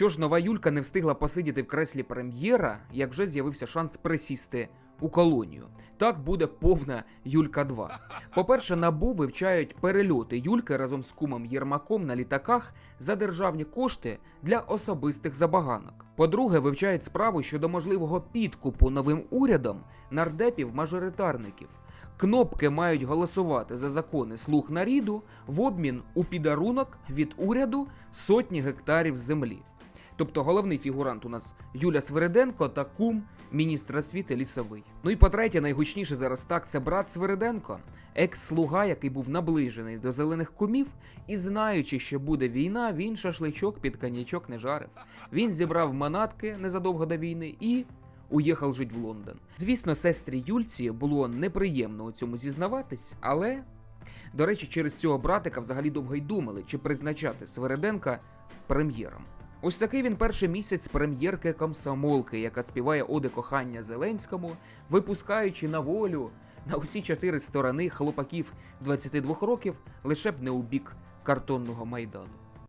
Що ж, нова Юлька не встигла посидіти в креслі прем'єра, як вже з'явився шанс присісти у колонію. Так буде повна Юлька 2. По-перше, набу вивчають перельоти Юльки разом з кумом Єрмаком на літаках за державні кошти для особистих забаганок. По-друге, вивчають справу щодо можливого підкупу новим урядом нардепів-мажоритарників. Кнопки мають голосувати за закони слуг наріду в обмін у підарунок від уряду сотні гектарів землі. Тобто головний фігурант у нас Юля Свириденко та кум міністра освіти Лісовий. Ну і по-третє, найгучніше зараз так це брат Свириденко, екс-слуга, який був наближений до зелених кумів, і знаючи, що буде війна, він шашличок під коньячок не жарив. Він зібрав манатки незадовго до війни і уїхав жити в Лондон. Звісно, сестрі Юльці було неприємно у цьому зізнаватись, але. До речі, через цього братика взагалі довго й думали, чи призначати Свириденка прем'єром. Ось такий він перший місяць прем'єрки комсомолки, яка співає оди кохання Зеленському, випускаючи на волю на усі чотири сторони хлопаків 22 років, лише б не у бік картонного майдану.